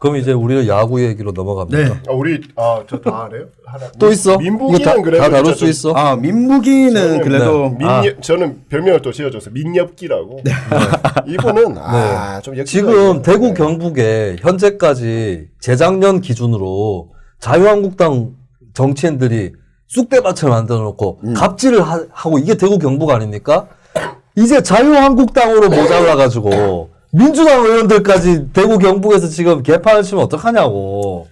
그럼 이제 우리는 야구 얘기로 넘어갑니다. 네. 아, 우리 아 저 다 알아요? 하나. 또 있어? 민부기는 이거 다, 그래도 다 다룰 수 좀- 있어? 아 민무기는 저는 그래도 민엽 아. 저는 별명을 또 지어줘서 민엽기라고. 이분은 아좀 네. 지금 대구 경북에 현재까지 재작년 기준으로 자유한국당 정치인들이 쑥대밭을 만들어 놓고 갑질을 하, 고 이게 대구 경북 아닙니까? 이제 자유한국당으로 모자라 가지고 민주당 의원들까지 대구 경북에서 지금 개판을 치면 어떡하냐고.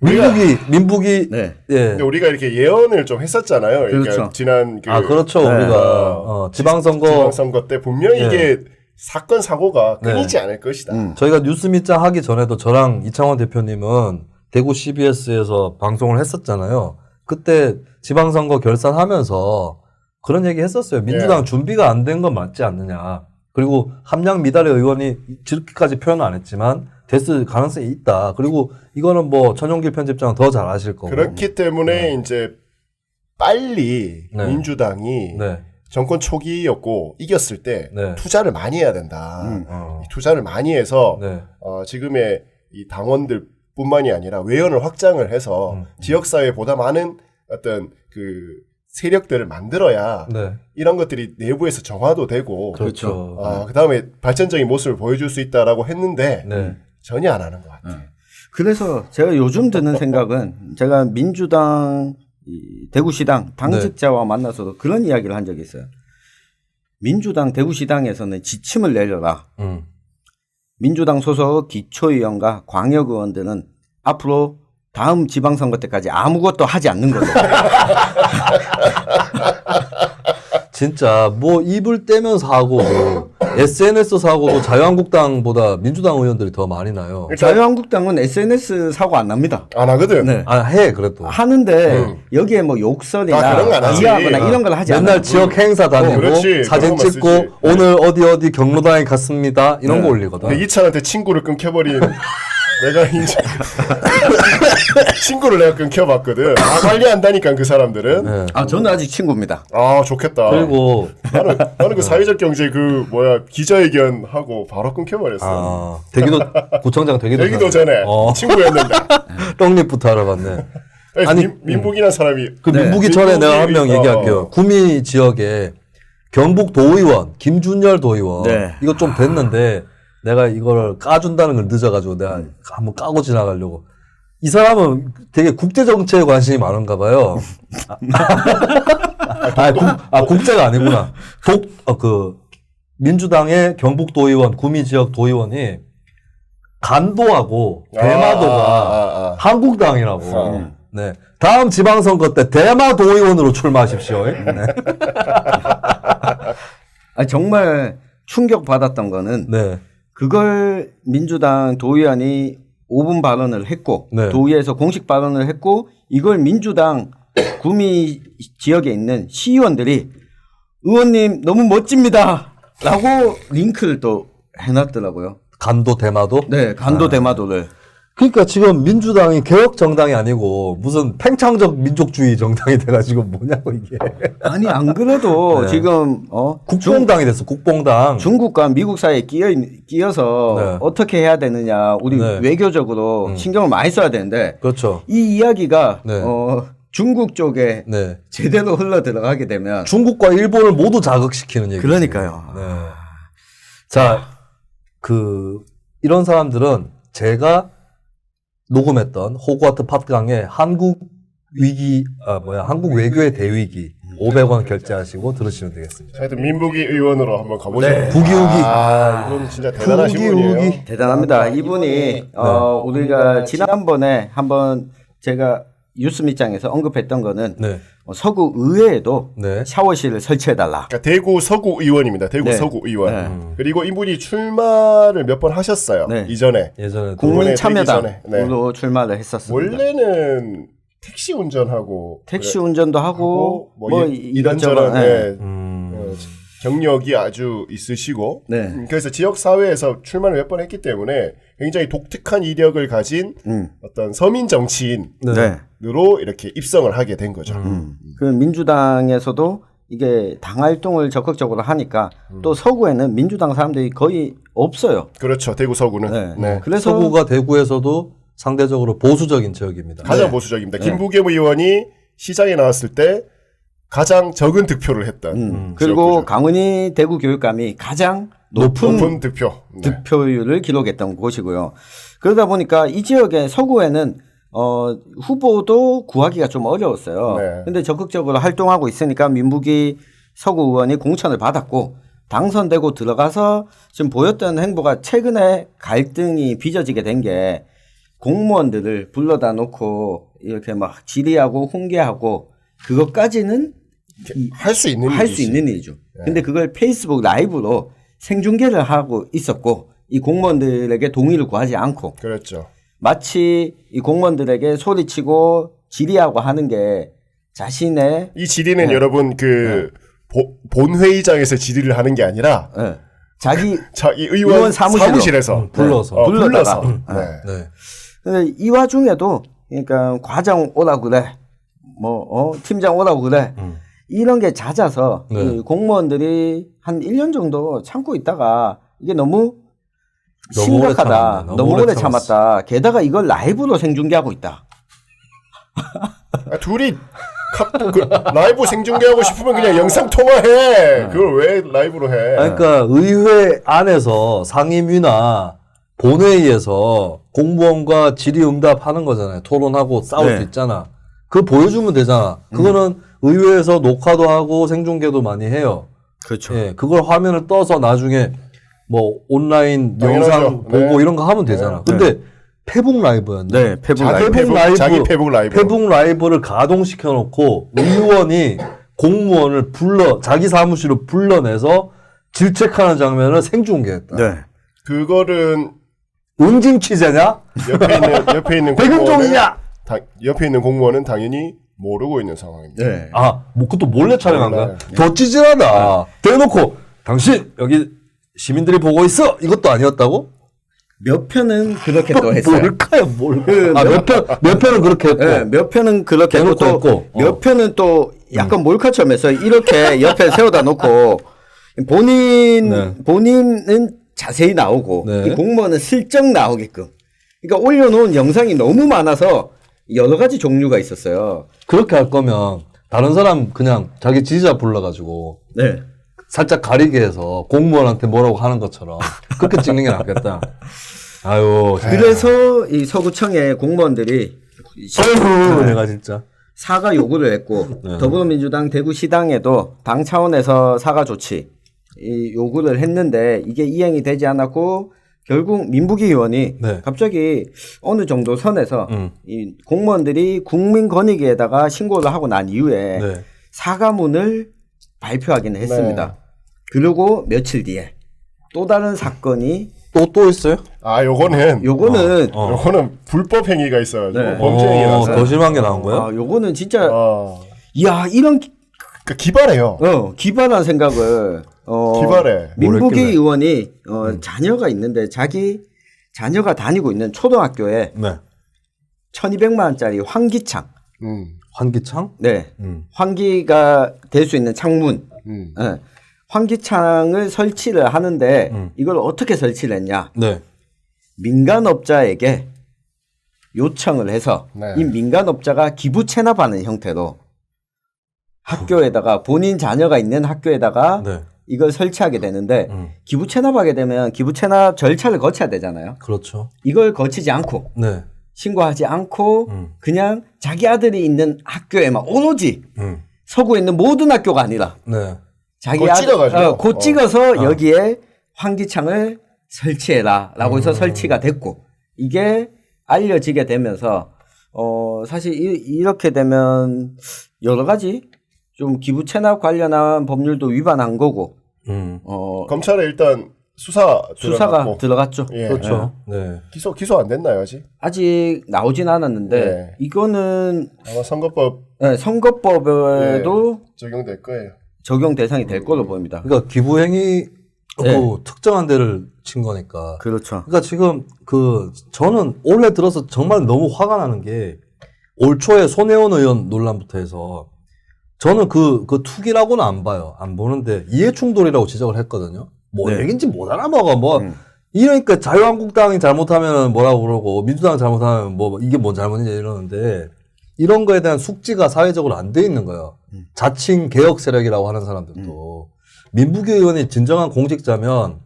민북이 민북이 네. 예. 근데 우리가 이렇게 예언을 좀 했었잖아요. 그러니까 그렇죠. 지난 그 아 그렇죠 네. 우리가 어, 지방선거 지방선거 때 분명히 네. 이게 사건 사고가 네. 끊이지 않을 것이다. 음. 저희가 뉴스 밑장 하기 전에도 저랑 이창원 대표님은 대구 CBS에서 방송을 했었잖아요. 그때 지방선거 결산하면서 그런 얘기 했었어요. 민주당 예. 준비가 안 된 건 맞지 않느냐. 그리고 함량 미달의 의원이 저렇게까지 표현은 안 했지만 됐을 가능성이 있다. 그리고 이거는 뭐 천용길 편집장은 더잘 아실 거고. 그렇기 때문에 이제 빨리 네. 민주당이 네. 정권 초기였고 이겼을 때 네. 투자를 많이 해야 된다. 음. 어. 이 투자를 많이 해서 네. 어, 지금의 이 당원들 뿐만이 아니라 외연을 확장을 해서 음. 지역 사회에 보다 많은 어떤 그 세력들을 만들어야 네. 이런 것들이 내부에서 정화도 되고 그렇죠. 어, 그다음에 발전적인 모습을 보여줄 수 있다라고 했는데 네. 전혀 안 하는 것 같아요. 그래서 제가 요즘 드는 생각은 제가 민주당 이 대구시당 당직자와 만나서도 그런 이야기를 한 적이 있어요. 민주당 대구시당에서는 지침을 내려라. 음. 민주당 소속 기초의원과 광역의원들은 앞으로 다음 지방선거 때까지 아무것도 하지 않는 거죠. 진짜 뭐 입을 떼면서 하고 뭐 SNS 사고도 자유한국당보다 민주당 의원들이 더 많이 나요. 일단 자유한국당은 SNS 사고 안 납니다. 안 하거든. 네. 아 해 그래도 하는데 여기에 뭐 욕설이나 아, 그런 거안 하지. 비하거나 이런 걸 하지 맨날 않아요. 지역 행사 다니고 어, 그렇지. 사진 그런 찍고 쓰지. 오늘 어디 어디 경로당에 갔습니다 이런 네. 거 올리거든. 백이찬한테 친구를 끊겨버린 내가 이제 친구를 내가 끊겨봤거든. 아 관리한다니까 그 사람들은. 네. 아 저는 아직 친구입니다. 아 좋겠다. 그리고 나는 나는 그 사회적 경제 그 뭐야 기자회견 하고 바로 끊겨버렸어. 아 대기도 구청장 대기도 얘기도 전에 어 친구였는데 떡잎부터 알아봤네. 아니, 아니 민, 민북이란 사람이 그 네. 민북이 전에 내가 한명 민북이, 얘기할게요. 어. 구미 지역에 경북 도의원 김준열 도의원 네. 이거 좀 됐는데 내가 이걸 까준다는 걸 늦어가지고 내가 한번 까고 지나가려고. 이 사람은 되게 국제 정치에 관심이 많은가 봐요. 아, 아, 국, 아 국제가 아니구나. 독, 어, 그 민주당의 경북 도의원, 구미 지역 도의원이 간도하고 대마도가 아, 아, 아. 한국당이라고. 어. 네. 다음 지방선거 때 대마 도의원으로 출마하십시오. 네. 아 정말 충격 받았던 거는 네. 그걸 민주당 도의원이 5분 발언을 했고 네. 도의에서 공식 발언을 했고 이걸 민주당 구미 지역에 있는 시의원들이 의원님 너무 멋집니다. 라고 링크를 또 해놨더라고요. 간도 대마도. 네, 간도 대마도를. 그러니까 지금 민주당이 개혁 정당이 아니고 무슨 팽창적 민족주의 정당이 돼가지고 뭐냐고 이게. 아니 안 그래도 네. 지금 어 국뽕당이 됐어. 국뽕당. 중국과 미국 사이에 끼어 있- 끼어서 네. 어떻게 해야 되느냐 우리 네. 외교적으로 신경을 많이 써야 되는데 그렇죠. 이 이야기가 네. 어, 중국 쪽에 네. 제대로 흘러 들어가게 되면 중국과 일본을 모두 자극시키는 얘기. 그러니까요. 네. 자, 그 이런 사람들은 제가 녹음했던 호그와트 팟강의 한국 위기 아 뭐야 한국 외교의 대위기 500원 결제하시고 들으시면 되겠습니다. 하여튼 민북이 의원으로 한번 가보죠. 네. 부기우기. 아 이분 진짜 대단하신 부기우기. 분이에요. 대단합니다. 이분이 어, 우리가 지난번에 한번 제가 뉴스 밑장에서 언급했던 거는 네, 어, 서구 의회에도 네, 샤워실을 설치해달라. 그러니까 대구 서구 의원입니다. 대구 네. 서구 의원. 네. 그리고 이분이 출마를 몇 번 하셨어요. 네. 이전에 예전에 또 국민 참여당으로 네. 출마를 했었습니다. 원래는 택시 운전하고 택시 그래- 운전도 하고 하고 뭐, 뭐, 이- 이- 이런저런 네. 네. 음, 어, 경력이 아주 있으시고 네. 음, 그래서 지역 사회에서 출마를 몇 번 했기 때문에 굉장히 독특한 이력을 가진 음. 어떤 서민 정치인 으로. 이렇게 입성을 하게 된 거죠. 음. 그 민주당에서도 이게 당 활동을 적극적으로 하니까 음. 또 서구에는 민주당 사람들이 거의 없어요. 그렇죠. 대구 서구는 네. 네. 그래서 서구가 대구에서도 상대적으로 보수적인 지역입니다. 가장 네. 보수적입니다. 네. 김부겸 의원이 시장에 나왔을 때 가장 적은 득표를 했던 음, 그리고 지역구죠. 강은희 대구 교육감이 가장 높은, 높은 득표. 네. 득표율을 기록했던 곳이고요. 그러다 보니까 이 지역의 서구에는 어, 후보도 구하기가 좀 어려웠어요. 네. 근데 적극적으로 활동하고 있으니까 민북이 서구 의원이 공천을 받았고 당선되고 들어가서 지금 보였던 행보가 최근에 갈등이 빚어지게 된 게 공무원들을 불러다 놓고 이렇게 막 질의하고 훈계하고 그것까지는 할 수 있는 할 수. 있는 일이죠. 네. 근데 그걸 페이스북 라이브로 생중계를 하고 있었고 이 공무원들에게 동의를 구하지 않고 그렇죠. 마치 이 공무원들에게 소리치고 질의하고 하는 게 자신의 이 질의는 네. 여러분 그 보- 본회의장에서 질의를 하는 게 아니라 예, 자기 자 이 의원, 의원 사무실로. 사무실에서 음, 불러서. 어, 불러다가. 불러서 음. 네. 네. 근데 이 와중에도 그러니까 과장 오라 그래 뭐 어, 팀장 오라고 그래 음. 이런 게 잦아서 네. 이 공무원들이 한 1년 정도 참고 있다가 이게 너무 너무 오래 심각하다. 참았네. 너무, 너무 오래 오래 참았어. 참았다. 게다가 이걸 라이브로 생중계하고 있다. 아, 둘이 카, 그, 라이브 생중계하고 싶으면 그냥 영상 통화해. 그걸 왜 라이브로 해? 그러니까 의회 안에서 상임위나 본회의에서 공무원과 질의응답하는 거잖아요. 토론하고 싸울 네. 수 있잖아. 그거 보여주면 되잖아. 그거는 의회에서 녹화도 하고 생중계도 많이 해요. 그렇죠. 예, 그걸 화면을 떠서 나중에 뭐 온라인 당연하죠. 영상 보고 네. 이런 거 하면 되잖아. 네. 근데 페북 라이브였네. 네, 페북 자기 라이브. 페북 라이브. 자기 페북 라이브. 페북 라이브를 가동시켜 놓고 의원이 공무원을 불러 자기 사무실로 불러내서 질책하는 장면을 생중계했다. 네. 그거는 응징 취재냐? 옆에 있는 옆에 있는 공무원은 백은종이냐? 다, 옆에 있는 공무원은 당연히 모르고 있는 상황입니다. 네. 아, 뭐 그것도 몰래 촬영한 거야? 몰라요. 더 찌질하다. 대놓고 당신 여기 시민들이 보고 있어. 이것도 아니었다고? 몇 편은 그렇게 또 했어요. 뭘까요? 뭘? 그 아, 몇 편, 몇 편은 그렇게 했고. 네, 몇 편은 그렇게 했고 또 했고. 몇 어. 편은 또 약간 몰카처럼 했어요. 이렇게 옆에 세워다 놓고 본인 네. 본인은 자세히 나오고 네. 이 공무원은 슬쩍 나오게끔. 그러니까 올려놓은 영상이 너무 많아서 여러 가지 종류가 있었어요. 그렇게 할 거면 다른 사람 그냥 자기 지지자 불러가지고 네. 살짝 가리게 해서 공무원한테 뭐라고 하는 것처럼 그렇게 찍는 게 낫겠다. 아유, 그래서 이 서구청의 공무원들이 아유, 내가 진짜. 사과 요구를 했고 네. 더불어민주당 대구시당에도 당 차원에서 사과 조치 이 요구를 했는데 이게 이행이 되지 않았고 결국 민부기 의원이 네. 갑자기 어느 정도 선에서 음. 이 공무원들이 국민권익위에다가 신고를 하고 난 이후에 네. 사과문을 발표하기는 했습니다. 그리고 며칠 뒤에 또 다른 사건이 또, 또 있어요? 아, 요거는 요거는 어. 요거는 불법 행위가 있어가지고 네. 범죄 어, 행위라서. 더 심한 게 나온 거야? 아, 요거는 진짜 어. 야 이런 기- 그러니까 기발해요. 어, 기발한 생각을 어, 기발해. 했길래? 의원이 어, 자녀가 있는데 자기 자녀가 다니고 있는 초등학교에 네. 1200만 원짜리 환기창 음. 환기창? 네. 음. 환기가 될 수 있는 창문 음. 예. 환기창을 설치를 하는데 음. 이걸 어떻게 설치를 했냐 네. 민간업자에게 요청을 해서 네. 이 민간업자가 기부 체납하는 형태로 학교에다가 본인 자녀가 있는 학교에다가 네. 이걸 설치하게 되는데 음. 기부 체납하게 되면 기부 체납 절차를 거쳐야 되잖아요. 그렇죠. 이걸 거치지 않고 네. 신고하지 않고 음. 그냥 자기 아들이 있는 학교에만 오로지 음. 서구에 있는 모든 학교가 아니라 네. 자기 찍어가지고? 어, 곧 어. 찍어서 어. 여기에 환기창을 설치해라라고 음. 해서 설치가 됐고 이게 알려지게 되면서 어 사실 이, 이렇게 되면 여러 가지 좀 기부 체납 관련한 법률도 위반한 거고 음. 어 검찰에 일단 수사 수사가 들어갔고. 들어갔죠. 예. 그렇죠. 네. 기소 기소 안 됐나요 아직? 아직 나오진 않았는데 네. 이거는 아마 선거법 네, 선거법에도 적용될 거예요. 적용 대상이 될 걸로 보입니다. 그러니까 기부행위 네. 그 특정한 데를 친 거니까. 그렇죠. 그러니까 지금 그 저는 올해 들어서 정말 너무 화가 나는 게 올 초에 손혜원 의원 논란부터 해서 저는 그, 그 투기라고는 안 봐요. 안 보는데 이해충돌이라고 지적을 했거든요. 뭐 네. 얘긴지 못 알아먹어. 뭐 음. 이러니까 자유한국당이 잘못하면 뭐라고 그러고 민주당 잘못하면 뭐 이게 뭔 잘못이냐 이러는데 이런 거에 대한 숙지가 사회적으로 안 돼 있는 거예요. 음. 자칭 개혁 세력이라고 하는 사람들도 민부기 의원이 진정한 공직자면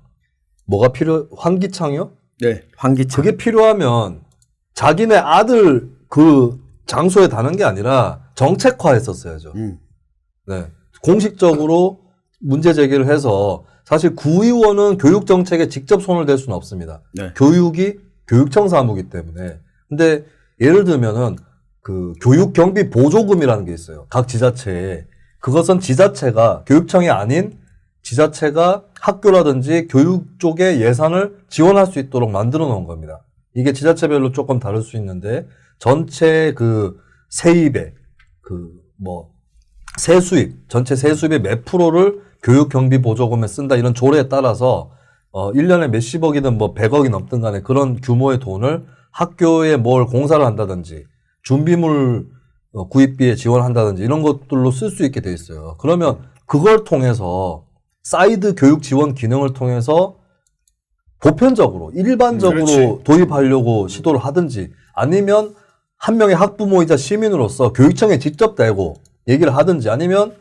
뭐가 필요? 환기창이요? 네. 환기창. 그게 필요하면 자기네 아들 그 장소에 다는 게 아니라 정책화했었어야죠. 음. 네. 공식적으로 문제 제기를 해서 사실 구의원은 교육 정책에 직접 손을 댈 수는 없습니다. 네. 교육이 교육청 사무기 때문에. 근데 예를 들면은 그 교육 경비 보조금이라는 게 있어요. 각 지자체에. 그것은 지자체가 교육청이 아닌 지자체가 학교라든지 교육 쪽에 예산을 지원할 수 있도록 만들어 놓은 겁니다. 이게 지자체별로 조금 다를 수 있는데 전체 그 세입의 그뭐 세수입, 전체 세수입의 몇 프로를 교육 경비 보조금에 쓴다 이런 조례에 따라서 어 1년에 몇십억이든 뭐 100억이 넘든 간에 그런 규모의 돈을 학교에 뭘 공사를 한다든지 준비물 어, 구입비에 지원한다든지 이런 것들로 쓸 수 있게 돼 있어요. 그러면 그걸 통해서 사이드 교육 지원 기능을 통해서 보편적으로 일반적으로 그렇지. 도입하려고 시도를 하든지 아니면 한 명의 학부모이자 시민으로서 교육청에 직접 대고 얘기를 하든지 아니면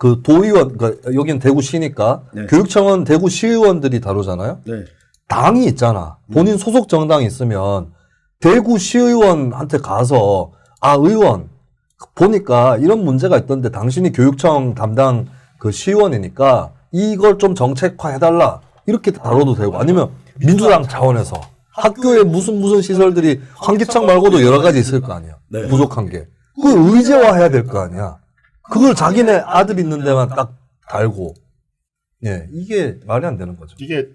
그 도의원 그 여기는 대구시니까 네. 교육청은 대구 시의원들이 다루잖아요. 네. 당이 있잖아. 본인 소속 정당이 있으면 대구 시의원한테 가서 아 의원 보니까 이런 문제가 있던데 당신이 교육청 담당 그 시의원이니까 이걸 좀 정책화 해달라 이렇게 다뤄도 되고 아니면 민주당 차원에서 학교에 무슨 무슨 시설들이 환기창 말고도 여러 가지 있을 거 아니야. 네. 부족한 게. 그걸 의제화 해야 될 거 아니야. 그걸 자기네 아들 있는 데만 딱 달고. 예, 이게 말이 안 되는 거죠. 이게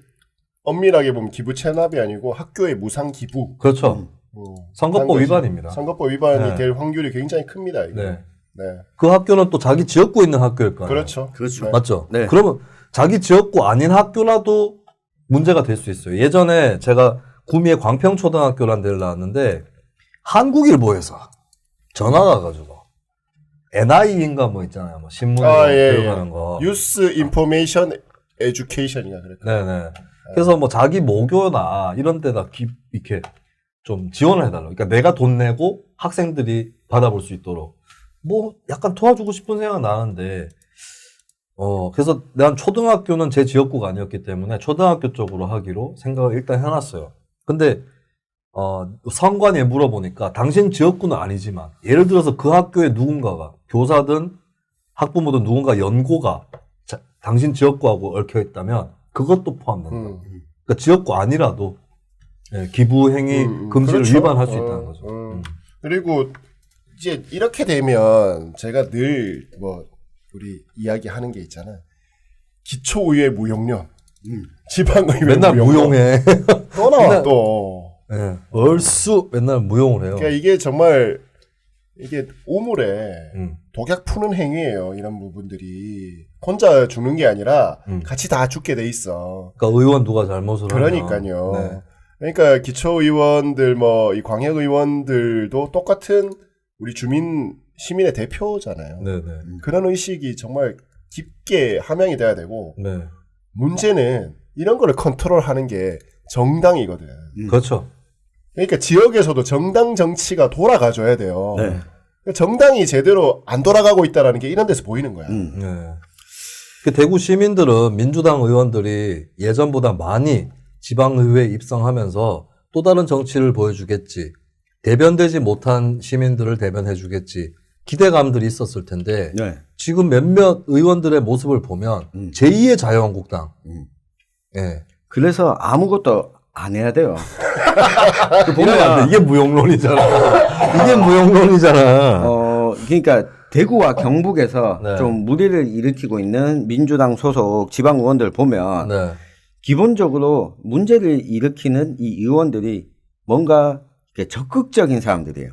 엄밀하게 보면 기부 체납이 아니고 학교의 무상 기부. 그렇죠. 음, 선거법 한 거지. 위반입니다. 선거법 위반이 네. 될 확률이 굉장히 큽니다. 이게. 네. 네. 그 학교는 또 자기 지역구에 있는 학교일 거 아니에요. 그렇죠. 그렇죠. 네. 맞죠? 네. 그러면 자기 지역구 아닌 학교라도 문제가 될 수 있어요. 예전에 제가 구미의 광평초등학교라는 데를 나왔는데 한국일보에서 전화가 가지고 NI인가 뭐 있잖아요. 뭐 신문에 아, 예, 들어가는 거. 뉴스 인포메이션 에듀케이션인가 그래. 네네. 그래서 뭐 자기 모교나 이런 데다 기, 이렇게 좀 지원을 해달라고. 그러니까 내가 돈 내고 학생들이 받아볼 수 있도록. 뭐 약간 도와주고 싶은 생각 나는데, 어, 그래서 난 초등학교는 제 지역구가 아니었기 때문에 초등학교 쪽으로 하기로 생각을 일단 해놨어요. 근데, 어, 선관위에 물어보니까 당신 지역구는 아니지만, 예를 들어서 그 학교에 누군가가, 교사든 학부모든 누군가 연고가 자- 당신 지역구하고 얽혀 있다면 그것도 포함된다. 음. 그러니까 지역구 아니라도 예, 기부 행위 음, 금지를 그렇죠. 위반할 수 어, 있다는 거죠. 음. 음. 그리고 이제 이렇게 되면 제가 늘 뭐 우리 이야기하는 게 있잖아. 기초의회 무용련, 음. 지방의회 맨날 무용련. 무용해. 또 나와 맨날- 또. 예, 얼쑤 맨날 무용을 해요. 그러니까 이게 정말 이게 우물에 음, 독약 푸는 행위예요. 이런 부분들이 혼자 죽는 게 아니라 음. 같이 다 죽게 돼 있어. 그러니까 의원 누가 잘못을 그러니까요. 네. 그러니까 기초 의원들 뭐 이 광역 의원들도 똑같은 우리 주민 시민의 대표잖아요. 네, 네, 그런 의식이 정말 깊게 함양이 돼야 되고 네. 문제는 이런 거를 컨트롤하는 게 정당이거든. 음. 그렇죠. 그러니까 지역에서도 정당 정치가 돌아가줘야 돼요. 네. 그러니까 정당이 제대로 안 돌아가고 있다라는 게 이런 데서 보이는 거야. 음. 네. 그 대구 시민들은 민주당 의원들이 예전보다 많이 지방의회에 입성하면서 또 다른 정치를 보여주겠지. 대변되지 못한 시민들을 대변해주겠지. 기대감들이 있었을 텐데 네. 지금 몇몇 의원들의 모습을 보면 음. 제2의 자유한국당. 음. 예. 그래서 아무것도 안 해야 돼요. 보면 안 돼. 이게 무용론이잖아. 이게 무용론이잖아. 어, 그러니까 대구와 경북에서 네. 좀 무리를 일으키고 있는 민주당 소속 지방 의원들 보면 네. 기본적으로 문제를 일으키는 이 의원들이 뭔가 적극적인 사람들이에요.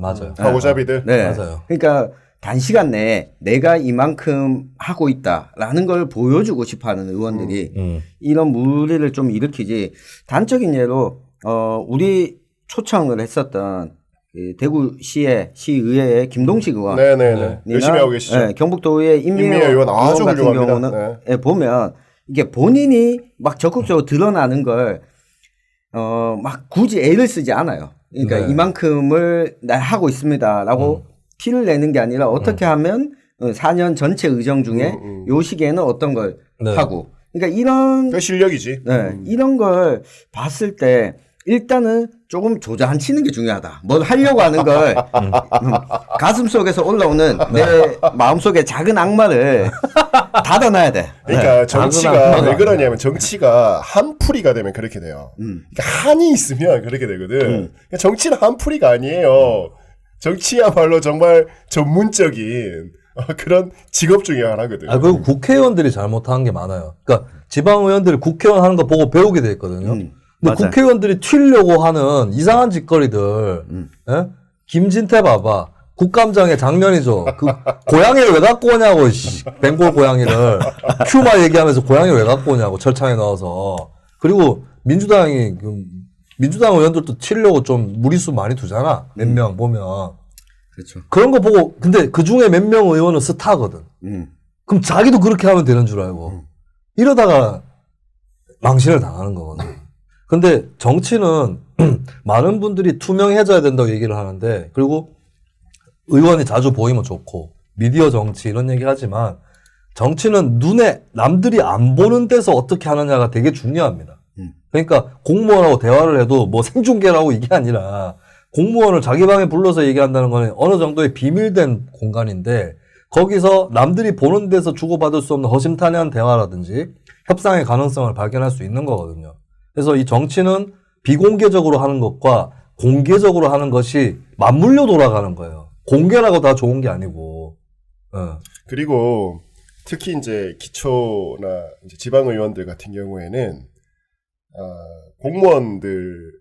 맞아요. 하고자비들. 네. 맞아요. 그러니까 단시간 내에 내가 이만큼 하고 있다라는 걸 보여주고 싶어 하는 의원들이 음. 이런 무리를 좀 일으키지 단적인 예로 어 우리 초청을 했었던 그 대구시의 시의회의 김동식 의원 네네네. 열심히 하고 계시죠. 네, 경북도의 임미애 임미애 의원 아주 같은 훌륭합니다. 경우는 예, 보면 이게 본인이 막 적극적으로 드러나는 걸 어, 막 굳이 애를 쓰지 않아요. 그러니까 네. 이만큼을 나 하고 있습니다라고 티를 내는 게 아니라 어떻게 하면 어, 4년 전체 의정 중에 음, 음. 요 시기에는 어떤 걸 네. 하고 그러니까 이런 그 실력이지. 네, 이런 걸 봤을 때 일단은 조금 조장치는 게 중요하다. 뭘 하려고 하는 걸 음, 가슴 속에서 올라오는 내 마음 속의 작은 악마를 닫아놔야 돼. 그러니까 네, 정치가 왜 그러냐면 정치가 한풀이가 되면 그렇게 돼요. 음. 그러니까 한이 있으면 그렇게 되거든. 그러니까 정치는 한풀이가 아니에요. 정치야말로 정말 전문적인 어, 그런 직업 중에 하나거든. 아, 그리고 국회의원들이 잘못하는 게 많아요. 그러니까 지방의원들이 국회의원 하는 거 보고 배우게 돼 있거든요. 음, 근데 맞아요. 국회의원들이 튀려고 하는 이상한 짓거리들, 음. 예? 김진태 봐봐. 국감장에 장면이죠. 그 고양이를 왜 갖고 오냐고, 씨. 벵골 고양이를. 큐마 얘기하면서 고양이를 왜 갖고 오냐고, 철창에 넣어서. 그리고 민주당이, 그 민주당 의원들도 튀려고 좀 무리수 많이 두잖아. 몇 명 보면. 그렇죠. 그런 거 보고, 근데 그 중에 몇 명 의원은 스타거든. 음. 그럼 자기도 그렇게 하면 되는 줄 알고 이러다가 망신을 당하는 거거든. 근데 정치는 많은 분들이 투명해져야 된다고 얘기를 하는데 그리고 의원이 자주 보이면 좋고 미디어 정치 이런 얘기 하지만 정치는 눈에 남들이 안 보는 데서 어떻게 하느냐가 되게 중요합니다. 음. 그러니까 공무원하고 대화를 해도 뭐 생중계라고 이게 아니라 공무원을 자기 방에 불러서 얘기한다는 거는 어느 정도의 비밀된 공간인데 거기서 남들이 보는 데서 주고받을 수 없는 허심탄회한 대화라든지 협상의 가능성을 발견할 수 있는 거거든요. 그래서 이 정치는 비공개적으로 하는 것과 공개적으로 하는 것이 맞물려 돌아가는 거예요. 공개라고 다 좋은 게 아니고. 어. 그리고 특히 이제 기초나 이제 지방 의원들 같은 경우에는 어, 공무원들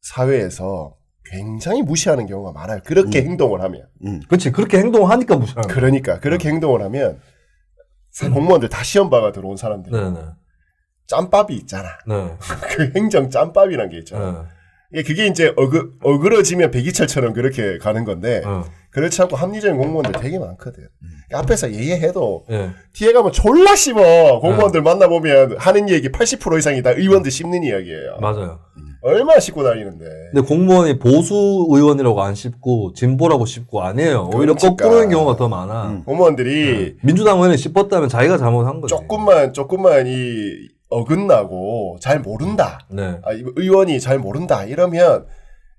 사회에서 굉장히 무시하는 경우가 많아요. 그렇게 행동을 하면. 음. 그렇지. 그렇게 행동하니까 무시하는 거예요. 그러니까 그렇게 행동을 하면 사- 공무원들 다 시험 봐가 들어온 사람들이 네네. 짬밥이 있잖아. 네. 그 행정 짬밥이란 게 있잖아. 네. 이게 그게 이제 어그, 어그러지면 백이철처럼 그렇게 가는 건데 어. 그렇지 않고 합리적인 공무원들 되게 많거든. 그러니까 앞에서 예예해도 예. 뒤에 가면 졸라 씹어. 공무원들 만나보면 하는 얘기 80% 이상이 다 의원들 씹는 이야기예요. 맞아요. 얼마나 씹고 다니는데. 근데 공무원이 보수 의원이라고 안 씹고 진보라고 씹고 아니에요. 오히려 그러니까. 거꾸로인 경우가 더 많아. 음. 공무원들이 민주당 의원이 씹었다면 자기가 잘못한 거지. 조금만 조금만 이 어긋나고 잘 모른다. 네. 아, 이 의원이 잘 모른다 이러면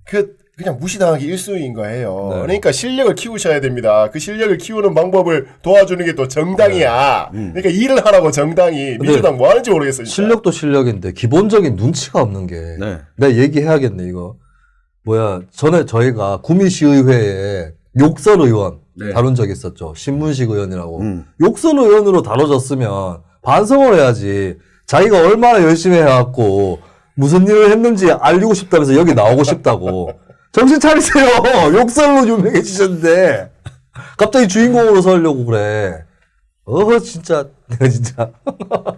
그 그냥 무시당하기 일수인 거예요. 네. 그러니까 실력을 키우셔야 됩니다. 그 실력을 키우는 방법을 도와주는 게 또 정당이야. 그러니까 일을 하라고 정당이 민주당 뭐 하는지 모르겠어요. 진짜. 실력도 실력인데 기본적인 눈치가 없는 게 네. 내가 얘기해야겠네 이거. 뭐야 전에 저희가 구미시의회에 욕설 의원 네. 다룬 적 있었죠. 신문식 의원이라고. 음. 욕설 의원으로 다뤄졌으면 반성을 해야지. 자기가 얼마나 열심히 해왔고 무슨 일을 했는지 알리고 싶다면서 여기 나오고 싶다고. 정신 차리세요. 욕설로 유명해지셨는데 갑자기 주인공으로 서려고 그래. 어 진짜 내가 진짜